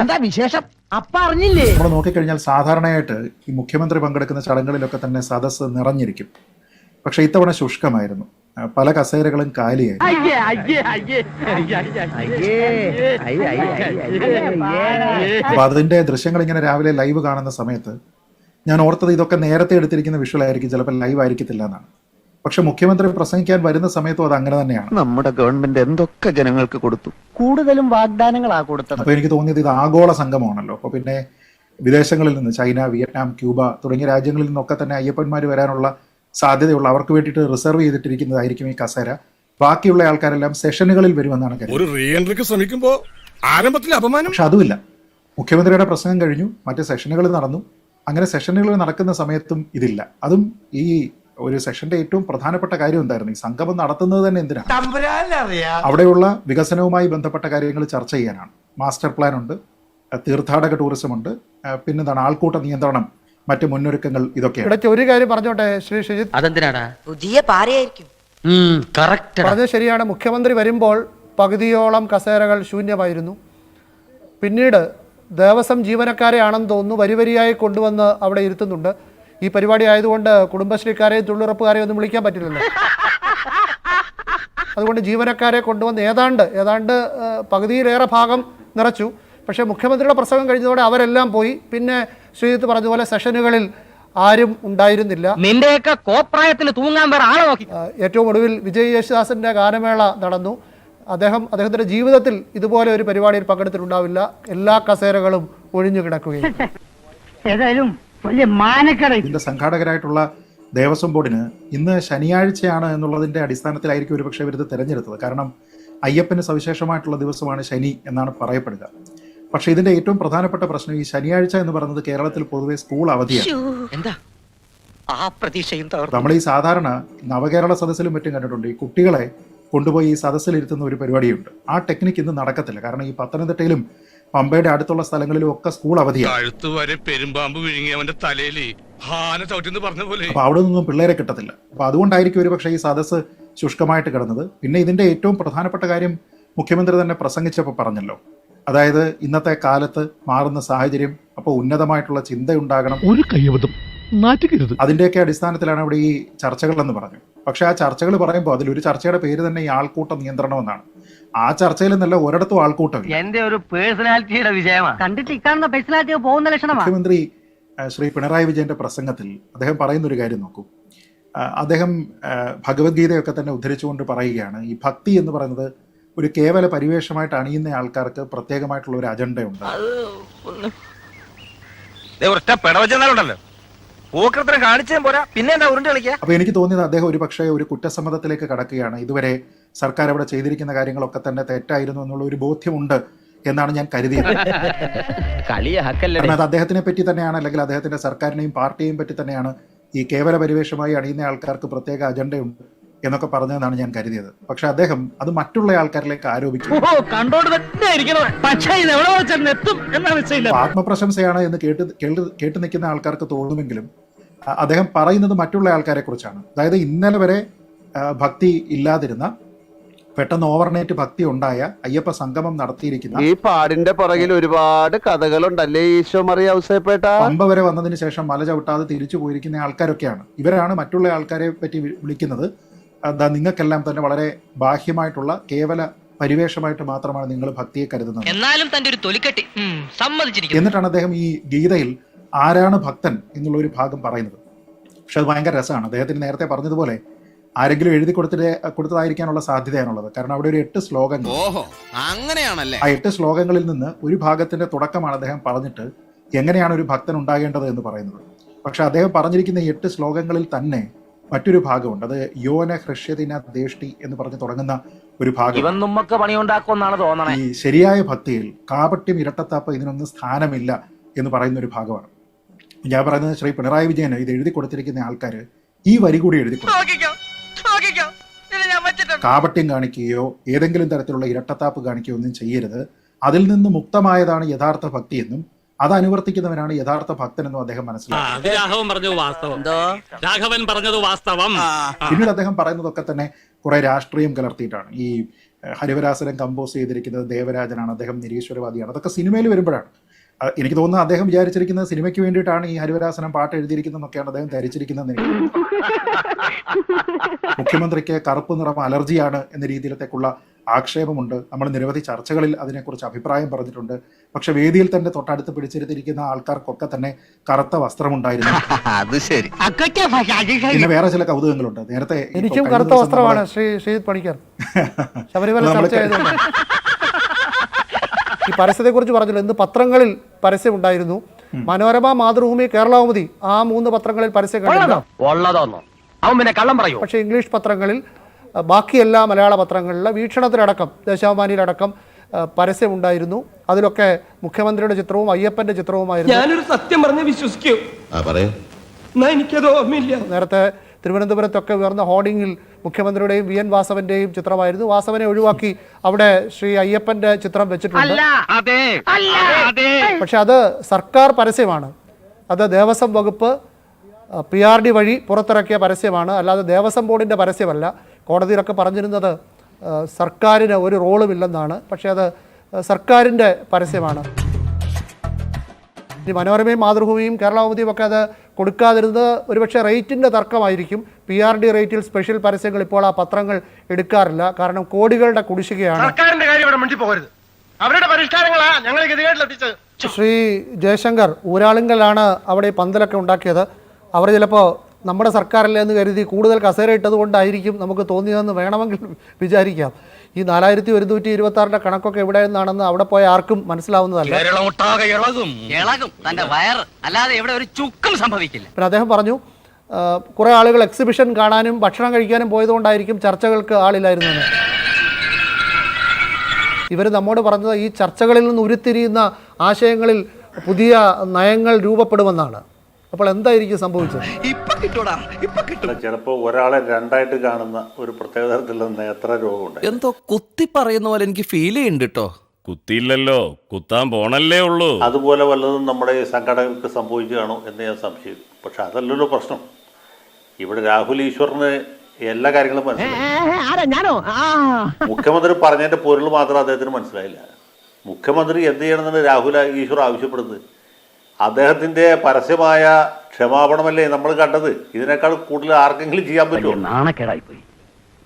എന്താ വിശേഷം അപ്പ അറിഞ്ഞില്ലേ നമ്മൾ നോക്കിക്കഴിഞ്ഞാൽ സാധാരണയായിട്ട് ഈ മുഖ്യമന്ത്രി പങ്കെടുക്കുന്ന ചടങ്ങുകളിലൊക്കെ തന്നെ സദസ്സ് നിറഞ്ഞിരിക്കും പക്ഷെ ഇത്തവണ ശുഷ്കമായിരുന്നു പല കസേരകളും കാലിയായി അപ്പൊ അതിന്റെ ദൃശ്യങ്ങൾ ഇങ്ങനെ രാവിലെ ലൈവ് കാണുന്ന സമയത്ത് ഞാൻ ഓർത്തത് ഇതൊക്കെ നേരത്തെ എടുത്തിരിക്കുന്ന വിഷ്വൽ ആയിരിക്കും ചിലപ്പോൾ ലൈവ് ആയിരിക്കത്തില്ല എന്നാണ് പക്ഷെ മുഖ്യമന്ത്രി പ്രസംഗിക്കാൻ വരുന്ന സമയത്തും അത് അങ്ങനെ തന്നെയാണ്. നമ്മുടെ ഗവൺമെന്റ് എന്തൊക്കെ ജനങ്ങൾക്ക് കൊടുത്തു? കൂടുതലും വാഗ്ദാനങ്ങളാ കൊടുത്തത്. അപ്പൊ എനിക്ക് തോന്നിയത് ഇത് ആഗോള സംഘമാണല്ലോ. അപ്പൊ പിന്നെ വിദേശങ്ങളിൽ നിന്ന് ചൈന വിയറ്റ്നാം ക്യൂബ തുടങ്ങിയ രാജ്യങ്ങളിൽ നിന്നൊക്കെ തന്നെ അയ്യപ്പന്മാർ വരാനുള്ള സാധ്യതയുള്ള അവർക്ക് വേണ്ടിയിട്ട് റിസർവ് ചെയ്തിട്ടിരിക്കുന്നതായിരിക്കും ഈ കസേര. ബാക്കിയുള്ള ആൾക്കാരെല്ലാം സെഷനുകളിൽ വരുമെന്നാണ് ഒരു റീഎൻട്രിക്ക് ശ്രമിക്കുമ്പോൾ ആരംഭത്തിൽ അപമാനം? പക്ഷെ അതുമില്ല. മുഖ്യമന്ത്രിയുടെ പ്രസംഗം കഴിഞ്ഞു മറ്റ് സെഷനുകൾ നടന്നു. അങ്ങനെ സെഷനുകൾ നടക്കുന്ന സമയത്തും ഇതില്ല. അതും ഈ ഒരു സെക്ഷന്റെ ഏറ്റവും പ്രധാനപ്പെട്ട കാര്യം എന്തായിരുന്നു? ഈ സംഗമം നടത്തുന്നത് തന്നെ എന്തിനാണ്? അവിടെയുള്ള വികസനവുമായി ബന്ധപ്പെട്ട കാര്യങ്ങൾ ചർച്ച ചെയ്യാനാണ്. മാസ്റ്റർ പ്ലാൻ ഉണ്ട് തീർത്ഥാടക ടൂറിസം ഉണ്ട് പിന്നെന്താണ് ആൾക്കൂട്ട നിയന്ത്രണം മറ്റ് മുന്നൊരുക്കങ്ങൾ ഇതൊക്കെ ഇടയ്ക്ക് ഒരു കാര്യം പറഞ്ഞോട്ടെ ശ്രീ ഷിജിത് അതെന്തിനാണ് പുതിയ പാരയായിരിക്കും. കറക്റ്റ് പറഞ്ഞത് ശരിയാണ്. മുഖ്യമന്ത്രി വരുമ്പോൾ പകുതിയോളം കസേരകൾ ശൂന്യമായിരുന്നു. പിന്നീട് ദേവസ്വം ജീവനക്കാരെ ആണെന്ന് തോന്നുന്നു വരിവരിയായി കൊണ്ടുവന്ന് അവിടെ ഇരുത്തുന്നുണ്ട്. ഈ പരിപാടി ആയതുകൊണ്ട് കുടുംബശ്രീക്കാരെയും തൊഴിലുറപ്പുകാരെയും ഒന്നും വിളിക്കാൻ പറ്റില്ലല്ലോ. അതുകൊണ്ട് ജീവനക്കാരെ കൊണ്ടുവന്ന് ഏതാണ്ട് ഏതാണ്ട് പകുതിയിലേറെ ഭാഗം നിറച്ചു. പക്ഷേ മുഖ്യമന്ത്രിയുടെ പ്രസംഗം കഴിഞ്ഞതോടെ അവരെല്ലാം പോയി. പിന്നെ ശ്രീജിത്ത് പറഞ്ഞതുപോലെ സെഷനുകളിൽ ആരും ഉണ്ടായിരുന്നില്ല. നിന്റെയൊക്കെ കോപ്രായത്തിന് തൂങ്ങാൻ വേറെ ആളെ നോക്കി. ഏറ്റവും ഒടുവിൽ വിജയ് യേശുദാസിന്റെ ഗാനമേള നടന്നു. അദ്ദേഹം അദ്ദേഹത്തിന്റെ ജീവിതത്തിൽ ഇതുപോലെ ഒരു പരിപാടിയിൽ പങ്കെടുത്തിട്ടുണ്ടാവില്ല. എല്ലാ കസേരകളും ഒഴിഞ്ഞു കിടക്കുകയും ഏതായാലും വലിയ മാനക്കട. ഇതിന്റെ സംഘാടകരായിട്ടുള്ള ദേവസ്വം ബോർഡിന് ഇന്ന് ശനിയാഴ്ചയാണ് എന്നുള്ളതിന്റെ അടിസ്ഥാനത്തിലായിരിക്കും ഒരുപക്ഷെ ഇവരിത് തെരഞ്ഞെടുത്തത്. കാരണം അയ്യപ്പന് സവിശേഷമായിട്ടുള്ള ദിവസമാണ് ശനി എന്നാണ് പറയപ്പെടുക. പക്ഷെ ഇതിന്റെ ഏറ്റവും പ്രധാനപ്പെട്ട പ്രശ്നം ഈ ശനിയാഴ്ച എന്ന് പറയുന്നത് കേരളത്തിൽ പൊതുവെ സ്കൂൾ അവധിയാണ്. എന്താ? ആ പ്രതീക്ഷയും നമ്മൾ ഈ സാധാരണ നവകേരള സദസ്സിലും മറ്റും കണ്ടിട്ടുണ്ട്. ഈ കുട്ടികളെ കൊണ്ടുപോയി ഈ സദസ്സിലിരുത്തുന്ന ഒരു പരിപാടിയുണ്ട്. ആ ടെക്നിക്ക് ഇന്ന് നടക്കത്തില്ല. കാരണം ഈ പത്തനംതിട്ടയിലും പമ്പയുടെ അടുത്തുള്ള സ്ഥലങ്ങളിലും ഒക്കെ സ്കൂൾ അവധിയാണ്. കഴുത്ത് വരെ പെരുമ്പാമ്പ് വിഴുങ്ങി അവന്റെ തലയിൽ ഹാന ചവിട്ടിന്ന് പറഞ്ഞ പോലെ. അപ്പൊ അവിടെ നിന്നും പിള്ളേരെ കിട്ടത്തില്ല. അപ്പൊ അതുകൊണ്ടായിരിക്കും ഒരു പക്ഷേ ഈ സദസ്സ് ശുഷ്കമായിട്ട് കിടന്നത്. പിന്നെ ഇതിന്റെ ഏറ്റവും പ്രധാനപ്പെട്ട കാര്യം മുഖ്യമന്ത്രി തന്നെ പ്രസംഗിച്ചപ്പോൾ പറഞ്ഞല്ലോ. അതായത് ഇന്നത്തെ കാലത്ത് മാറുന്ന സാഹചര്യം അപ്പോൾ ഉന്നതമായിട്ടുള്ള ചിന്തയുണ്ടാകണം. ഒരു കൈവതം നാറ്റുകരുത് അതിന്റെയൊക്കെ അടിസ്ഥാനത്തിലാണ് അവിടെ ഈ ചർച്ചകൾ എന്ന് പറഞ്ഞു പക്ഷെ ആ ചർച്ചകൾ പറയുമ്പോൾ അതിലൊരു ചർച്ചയുടെ പേര് തന്നെ ഈ ആൾക്കൂട്ട നിയന്ത്രണം എന്നാണ്. ആ ചർച്ചയിൽ നല്ല ഒരിടത്തും ആൾക്കൂട്ടം എന്റെ ഒരു പേഴ്സണാലിറ്റിയുടെ വിജയമാണ് കണ്ടിട്ട് ഇക്കാണുന്ന പേഴ്സണാലിറ്റി പോകുന്ന ലക്ഷണമാണ് മുഖ്യമന്ത്രി ശ്രീ പിണറായി വിജയന്റെ പ്രസംഗത്തിൽ അദ്ദേഹം പറയുന്ന ഒരു കാര്യം നോക്കൂ. അദ്ദേഹം ഭഗവത്ഗീതയൊക്കെ തന്നെ ഉദ്ധരിച്ചുകൊണ്ട് പറയുകയാണ് ഈ ഭക്തി എന്ന് പറയുന്നത് ഒരു കേവല പരിവേഷമായിട്ട് അണിയുന്ന ആൾക്കാർക്ക് പ്രത്യേകമായിട്ടുള്ള ഒരു അജണ്ടയുണ്ട്. കാണിച്ചാൽ പോരാ. പിന്നെ എന്താ ഉരുണ്ട് കളിക്കാ അപ്പൊ എനിക്ക് തോന്നിയത് അദ്ദേഹം ഒരു പക്ഷേ ഒരു കുറ്റസമ്മതത്തിലേക്ക് കടക്കുകയാണ്. ഇതുവരെ സർക്കാർ അവിടെ ചെയ്തിരിക്കുന്ന കാര്യങ്ങളൊക്കെ തന്നെ തെറ്റായിരുന്നു എന്നുള്ള ഒരു ബോധ്യമുണ്ട് എന്നാണ് ഞാൻ കരുതിയത്. കാരണം അത് അദ്ദേഹത്തിനെ പറ്റി തന്നെയാണ് അല്ലെങ്കിൽ അദ്ദേഹത്തിന്റെ സർക്കാരിനെയും പാർട്ടിയെയും പറ്റി തന്നെയാണ് ഈ കേവല പരിവേഷമായി അണിയുന്ന ആൾക്കാർക്ക് പ്രത്യേക അജണ്ടയുണ്ട് എന്നൊക്കെ പറഞ്ഞതെന്നാണ് ഞാൻ കരുതിയത്. പക്ഷെ അദ്ദേഹം അത് മറ്റുള്ള ആൾക്കാരിലേക്ക് ആരോപിച്ചു. ആത്മപ്രശംസയാണ് എന്ന് കേട്ട് കേട്ട് കേട്ട് നിൽക്കുന്ന ആൾക്കാർക്ക് തോന്നുമെങ്കിലും അദ്ദേഹം പറയുന്നത് മറ്റുള്ള ആൾക്കാരെ കുറിച്ചാണ് അതായത് ഇന്നലെ വരെ ഭക്തി ഇല്ലാതിരുന്ന പെട്ടെന്ന് ഓവർനൈറ്റ് ഭക്തി ഉണ്ടായ അയ്യപ്പ സംഗമം നടത്തിയിരിക്കുന്ന ഈ പാടിന്റെ പുറകിൽ ഒരുപാട് കഥകളുണ്ടല്ലേ ഈശോ മറിയ ഔസേപ്പേട്ട? പമ്പ വരെ വന്നതിന് ശേഷം മല ചവിട്ടാതെ തിരിച്ചു പോയിരിക്കുന്ന ആൾക്കാരൊക്കെയാണ്. ഇവരാണ് മറ്റുള്ള ആൾക്കാരെ പറ്റി വിളിക്കുന്നത്. എന്താ നിങ്ങൾക്കെല്ലാം തന്നെ വളരെ ബാഹ്യമായിട്ടുള്ള കേവല പരിവേഷമായിട്ട് മാത്രമാണ് നിങ്ങൾ ഭക്തിയെ കരുതുന്നത്. എന്നാലും തന്റെ ഒരു തൊലിക്കെട്ടി സമ്മതിച്ചിരിക്കുന്നു. എന്നിട്ടാണ് അദ്ദേഹം ഈ ഗീതയിൽ ആരാണ് ഭക്തൻ എന്നുള്ള ഒരു ഭാഗം പറയുന്നത്. പക്ഷെ അത് ഭയങ്കര രസമാണ്. അദ്ദേഹത്തിന് നേരത്തെ പറഞ്ഞതുപോലെ ആരെങ്കിലും എഴുതി കൊടുത്തിട്ട് കൊടുത്തതായിരിക്കാനുള്ള സാധ്യതയാണുള്ളത്. കാരണം അവിടെ ഒരു എട്ട് ശ്ലോകങ്ങൾ. ഓഹോ അങ്ങനെയാണല്ലേ? ആ എട്ട് ശ്ലോകങ്ങളിൽ നിന്ന് ഒരു ഭാഗത്തിന്റെ തുടക്കമാണ് അദ്ദേഹം പറഞ്ഞിട്ട് എങ്ങനെയാണ് ഒരു ഭക്തൻ ഉണ്ടാകേണ്ടത് എന്ന് പറയുന്നത്. പക്ഷെ അദ്ദേഹം പറഞ്ഞിരിക്കുന്ന ഈ എട്ട് ശ്ലോകങ്ങളിൽ തന്നെ മറ്റൊരു ഭാഗമുണ്ട്. അത് യോന ഹൃഷ്യതിന ദേഷ്ടി എന്ന് പറഞ്ഞ് തുടങ്ങുന്ന ഒരു ഭാഗം. പണിയുണ്ടാക്കുമെന്നാണ് തോന്നണേ. ഈ ശരിയായ ഭക്തിയിൽ കാപട്യം ഇരട്ടത്താപ്പ് ഇതിനൊന്നും സ്ഥാനമില്ല എന്ന് പറയുന്ന ഒരു ഭാഗമാണ്. ഞാൻ പറയുന്നത് ശ്രീ പിണറായി വിജയന് ഇത് എഴുതി കൊടുത്തിരിക്കുന്ന ആൾക്കാര് ഈ വരി കൂടി എഴുതി കൊടുക്കും. കാപട്യം കാണിക്കുകയോ ഏതെങ്കിലും തരത്തിലുള്ള ഇരട്ടത്താപ്പ് കാണിക്കുകയോ ഒന്നും ചെയ്യരുത്. അതിൽ നിന്ന് മുക്തമായതാണ് യഥാർത്ഥ ഭക്തിയെന്നും അത് അനുവർത്തിക്കുന്നവനാണ് യഥാർത്ഥ ഭക്തനെന്നും അദ്ദേഹം മനസ്സിലാക്കി. പിന്നീട് അദ്ദേഹം പറയുന്നതൊക്കെ തന്നെ കുറെ രാഷ്ട്രീയം കലർത്തിയിട്ടാണ്. ഈ ഹരിവരാസരം ഹരിവരാസനം കമ്പോസ് ചെയ്തിരിക്കുന്നത് ദേവരാജനാണ്. അദ്ദേഹം നിരീശ്വരവാദിയാണ്. അതൊക്കെ സിനിമയിൽ വരുമ്പോഴാണ്. എനിക്ക് തോന്നുന്നു അദ്ദേഹം വിചാരിച്ചിരിക്കുന്നത് സിനിമയ്ക്ക് വേണ്ടിയിട്ടാണ് ഈ ഹരിവരാസനം പാട്ട് എഴുതിയിരിക്കുന്നതെന്നൊക്കെയാണ് അദ്ദേഹം ധരിച്ചിരിക്കുന്നത് എനിക്ക് മുഖ്യമന്ത്രിക്ക് കറുപ്പ് നിറം അലർജിയാണ് എന്ന രീതിയിലത്തേക്കുള്ള ആക്ഷേപമുണ്ട് നമ്മൾ നിരവധി ചർച്ചകളിൽ അതിനെക്കുറിച്ച് അഭിപ്രായം പറഞ്ഞിട്ടുണ്ട് പക്ഷെ വേദിയിൽ തന്നെ തൊട്ടടുത്ത് പിടിച്ചെടുത്തിരിക്കുന്ന ആൾക്കാർക്കൊക്കെ തന്നെ കറുത്ത വസ്ത്രമുണ്ടായിരുന്നു അത് ശരി പിന്നെ വേറെ ചില കൗതുകങ്ങളുണ്ട് നേരത്തെ എനിക്കും കറുത്ത വസ്ത്രമാണ് ശ്രീ ശ്രീ ശ്രീജിത് പണിക്കർ ശബരിമല ഈ പരസ്യത്തെക്കുറിച്ച് പറഞ്ഞല്ലോ ഇന്ന് പത്രങ്ങളിൽ പരസ്യം ഉണ്ടായിരുന്നു മനോരമ മാതൃഭൂമി കേരളകൗമുദി ആ മൂന്ന് പത്രങ്ങളിൽ പരസ്യം കണ്ടില്ല പക്ഷെ അവൻ പിന്നെ കള്ളം പറയൂ. പക്ഷേ ഇംഗ്ലീഷ് പത്രങ്ങളിൽ ബാക്കി എല്ലാ മലയാള പത്രങ്ങളിലെ വീക്ഷണത്തിലടക്കം ദേശാഭിമാനിയിലടക്കം പരസ്യം ഉണ്ടായിരുന്നു അതിലൊക്കെ മുഖ്യമന്ത്രിയുടെ ചിത്രവും അയ്യപ്പന്റെ ചിത്രവുമായിരുന്നു. ഞാനൊരു സത്യം പറഞ്ഞ് വിശ്വസിക്കൂ. എന്നാ എനിക്കത് ഓർമ്മയില്ല. നേരത്തെ തിരുവനന്തപുരത്തൊക്കെ ഉയർന്ന ഹോർഡിങ്ങിൽ മുഖ്യമന്ത്രിയുടെയും വി എൻ വാസവന്റെയും ചിത്രമായിരുന്നു. വാസവനെ ഒഴിവാക്കി അവിടെ ശ്രീ അയ്യപ്പന്റെ ചിത്രം വെച്ചിട്ടുണ്ട്. അതെ. അതെ. പക്ഷെ അത് സർക്കാർ പരസ്യമാണ്. അത് ദേവസ്വം വകുപ്പ് പി ആർ ഡി വഴി പുറത്തിറക്കിയ പരസ്യമാണ്. അല്ലാതെ ദേവസ്വം ബോർഡിന്റെ പരസ്യമല്ല. കോടതിയിലൊക്കെ പറഞ്ഞിരുന്നത് സർക്കാരിന് ഒരു റോളുമില്ലെന്നാണ്. പക്ഷേ അത് സർക്കാരിന്റെ പരസ്യമാണ്. മനോരമയും മാതൃഭൂമിയും കേരളാമതിയും ഒക്കെ അത് കൊടുക്കാതിരുന്നത് ഒരുപക്ഷെ റേറ്റിന്റെ തർക്കമായിരിക്കും. പി ആർ ഡി റേറ്റിൽ സ്പെഷ്യൽ പരസ്യങ്ങൾ ഇപ്പോൾ ആ പത്രങ്ങൾ എടുക്കാറില്ല. കാരണം കോടികളുടെ കുടിശ്ശികയാണ്. സർക്കാരിന്റെ കാര്യം ഇവിടെ മുണ്ടി പോകരുത് അവരുടെ പരിഷ്കാരങ്ങളാ ഞങ്ങൾ ഗതികേട്ടിലെത്തിച്ചത് ശ്രീ ജയശങ്കർ ഊരാളുങ്കലാണ് അവിടെ പന്തലൊക്കെ ഉണ്ടാക്കിയത്. അവർ ചിലപ്പോൾ നമ്മുടെ സർക്കാരല്ലേ എന്ന് കരുതി കൂടുതൽ കസേര ഇട്ടത് കൊണ്ടായിരിക്കും നമുക്ക് തോന്നിയതെന്ന് വേണമെങ്കിൽ വിചാരിക്കാം. ഈ നാലായിരത്തി ഒരുന്നൂറ്റി ഇരുപത്തി ആറിന്റെ കണക്കൊക്കെ എവിടെ നിന്നാണെന്ന് അവിടെ പോയ ആർക്കും മനസ്സിലാവുന്നതല്ല. കേരളം ഒട്ടാകെ ഇളകും. ഇളകും. തന്റെ വയറ് അല്ലാതെ ഇവിടെ ഒരു ചുക്കും സംഭവിക്കില്ല. പിന്നെ അദ്ദേഹം പറഞ്ഞു കുറെ കുറേ ആളുകൾ എക്സിബിഷൻ കാണാനും ഭക്ഷണം കഴിക്കാനും പോയതുകൊണ്ടായിരിക്കും ചർച്ചകൾക്ക് ആളില്ലായിരുന്നെന്ന് ഇവർ നമ്മോട് പറഞ്ഞത് ഈ ചർച്ചകളിൽ നിന്ന് ഉരുത്തിരിയുന്ന ആശയങ്ങളിൽ പുതിയ നയങ്ങൾ രൂപപ്പെടുമെന്നാണ്. അപ്പോൾ എന്തായിരിക്കും സംഭവിച്ചത്? ചിലപ്പോൾ ഒരാളെ രണ്ടായിട്ട് കാണുന്ന ഒരു പ്രത്യേക തരത്തിലുള്ള നേത്ര രോഗമുണ്ട്? എന്തോ കുത്തി പറയുന്ന പോലെ എനിക്ക് ഫീൽ ചെയ്യുന്നുണ്ട് കേട്ടോ കുത്തിയില്ലല്ലോ. കുത്താൻ പോണല്ലേ ഉള്ളൂ. അതുപോലെ വല്ലതും നമ്മുടെ സംഘടനകൾക്ക് സംഭവിക്കുകയാണോ കാണും എന്ന് ഞാൻ സംശയിക്കും. പക്ഷെ അതല്ലല്ലോ പ്രശ്നം. ഇവിടെ രാഹുൽ ഈശ്വറിന് എല്ലാ കാര്യങ്ങളും മനസ്സിലായി. ഞാനോ? മുഖ്യമന്ത്രി പറഞ്ഞതിന്റെ പൊരുൾ മാത്രം അദ്ദേഹത്തിന് മനസ്സിലായില്ല. മുഖ്യമന്ത്രി എന്ത് ചെയ്യണമെന്നാണ് രാഹുൽ ഈശ്വർ ആവശ്യപ്പെടുന്നത്? അദ്ദേഹത്തിന്റെ പരസ്യമായ ക്ഷമാപണമല്ലേ നമ്മൾ കണ്ടത്? ഇതിനേക്കാൾ കൂടുതൽ ആർക്കെങ്കിലും ചെയ്യാൻ പറ്റുമോ? നാണക്കേടായി പോയി.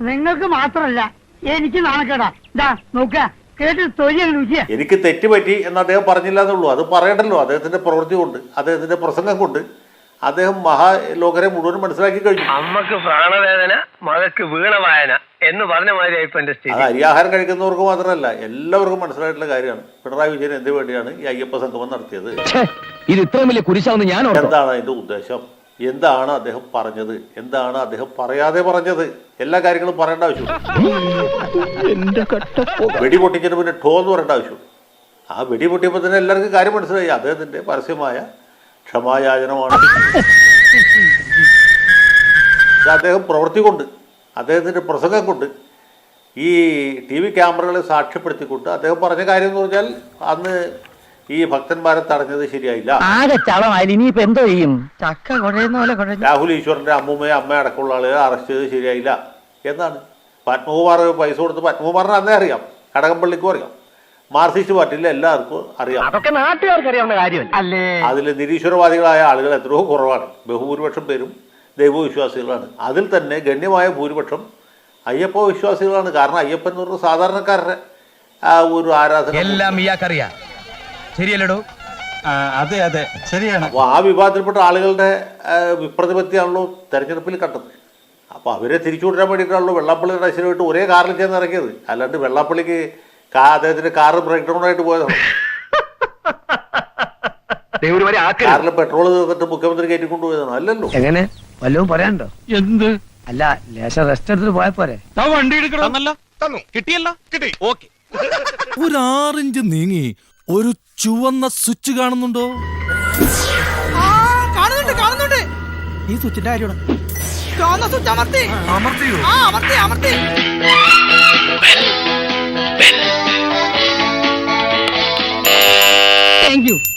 നിങ്ങൾക്ക് മാത്രമല്ല എനിക്ക് നാണക്കേടാ. ഇതാ നോക്ക കേട്ട് തൊഴിൽ രുചിയ. എനിക്ക് തെറ്റുപറ്റി എന്ന് അദ്ദേഹം പറഞ്ഞില്ല എന്നുള്ളൂ അത് പറയണ്ടല്ലോ. അദ്ദേഹത്തിന്റെ പ്രവൃത്തി കൊണ്ട് അദ്ദേഹത്തിന്റെ പ്രസംഗം കൊണ്ട് അദ്ദേഹം മഹാലോകരെ മുഴുവൻ മനസ്സിലാക്കി കഴിഞ്ഞു. അമ്മയ്ക്ക് പ്രാണവേദന മകക്ക് വീണവായന എന്ന് പറഞ്ഞ മാതിരി ഇപ്പൊ എന്റെ അത് അരിയാഹാരം കഴിക്കുന്നവർക്ക് മാത്രമല്ല എല്ലാവർക്കും മനസ്സിലായിട്ടുള്ള കാര്യമാണ്. പിണറായി വിജയൻ എന്ത് വേണ്ടിയാണ് ഈ അയ്യപ്പ സംഗമം നടത്തിയത്? ഇത് ഇത്രയും വലിയ കുരിശാന്ന് ഞാൻ എന്താണ് അതിന്റെ ഉദ്ദേശം? എന്താണ് അദ്ദേഹം പറഞ്ഞത്? എന്താണ് അദ്ദേഹം പറയാതെ പറഞ്ഞത്? എല്ലാ കാര്യങ്ങളും പറയേണ്ട ആവശ്യമുണ്ട് വെടി പൊട്ടിച്ചിട്ട് പിന്നെ ടോ എന്ന് പറയേണ്ട ആവശ്യമുണ്ട് ആ വെടി പൊട്ടിയപ്പോൾ തന്നെ എല്ലാവർക്കും കാര്യം മനസ്സിലായി. അദ്ദേഹത്തിന്റെ പരസ്യമായ ക്ഷമായാചനമാണ്. അദ്ദേഹം പ്രവൃത്തി കൊണ്ട് അദ്ദേഹത്തിന്റെ പ്രസംഗം കൊണ്ട് ഈ ടി വി ക്യാമറകളെ സാക്ഷ്യപ്പെടുത്തിക്കൊണ്ട് അദ്ദേഹം പറഞ്ഞ കാര്യം എന്ന് പറഞ്ഞാൽ അന്ന് ഈ ഭക്തന്മാരെ തടഞ്ഞത് ശരിയായില്ല. എന്തോ ചെയ്യും? ചക്ക കുഴയുന്ന പോലെ കുഴഞ്ഞു. രാഹുൽ ഈശ്വറിന്റെ അമ്മൂമ്മയെ അമ്മ അടക്കമുള്ള ആളുകളെ അറസ്റ്റ് ചെയ്ത് ശരിയായില്ല എന്നാണ്. പത്മകുമാർ പൈസ കൊടുത്ത് പത്മകുമാറിന് അന്നേ അറിയാം. കടകംപള്ളിക്കും അറിയാം. മാർക്സിസ്റ്റ് പാർട്ടിയിലെ എല്ലാവർക്കും അറിയാം. അതൊക്കെ നാട്ടുകാർക്ക് അറിയാവുന്ന കാര്യമല്ല? അതിൽ നിരീശ്വരവാദികളായ ആളുകൾ എത്രയോ കുറവാണ്. ബഹുഭൂരിപക്ഷം പേരും ദൈവവിശ്വാസികളാണ്. അതിൽ തന്നെ ഗണ്യമായ ഭൂരിപക്ഷം അയ്യപ്പ വിശ്വാസികളാണ്. കാരണം അയ്യപ്പൻ എന്ന് പറഞ്ഞ സാധാരണക്കാരുടെ ആ ഒരു ആരാധന എല്ലാം ഇയാൾക്കറിയാം. ശരിയല്ലടോ? അതെ അതെ. ശരിയാണ്. അപ്പോൾ ആ വിഭാഗത്തിൽപ്പെട്ട ആളുകളുടെ വിപ്രതിപത്തിയാണല്ലോ തെരഞ്ഞെടുപ്പിൽ കണ്ടത്. അപ്പോൾ അവരെ തിരിച്ചുവിടാൻ വേണ്ടിയിട്ടാണല്ലോ വെള്ളാപ്പള്ളി റൈസിനുമായിട്ട് ഒരേ കാറിൽ ചേർന്ന് ഇറങ്ങിയത്. അല്ലാണ്ട് വെള്ളാപ്പള്ളിക്ക് കാ അദ്ദേഹത്തിന്റെ കാറ് ബ്രേക്ക് ഡൗൺ ആയിട്ട് പോയതാണ് കാറിൽ പെട്രോൾ തീർന്നിട്ട് മുഖ്യമന്ത്രി കയറ്റിക്കൊണ്ടുപോയതാണ് അല്ലല്ലോ. എങ്ങനെ? വല്ലതും പറയാനുണ്ടോ? എന്ത്? അല്ല ലേശം റെസ്റ്റ് എടുത്തിട്ട് പോയാ പോരെ. വണ്ടി എടുക്കണം തന്നു. കിട്ടിയല്ല? കിട്ടി. ഓക്കെ. ഒരു ആറിഞ്ച് നീങ്ങി ഒരു ചുവന്ന സ്വിച്ച് കാണുന്നുണ്ടോ? കാണുന്നുണ്ട് കാണുന്നുണ്ട്. ഈ സ്വിച്ചിന്റെ കാര്യമാണ്. അമർത്തിയോ? ആ അമർത്തി അമർത്തി.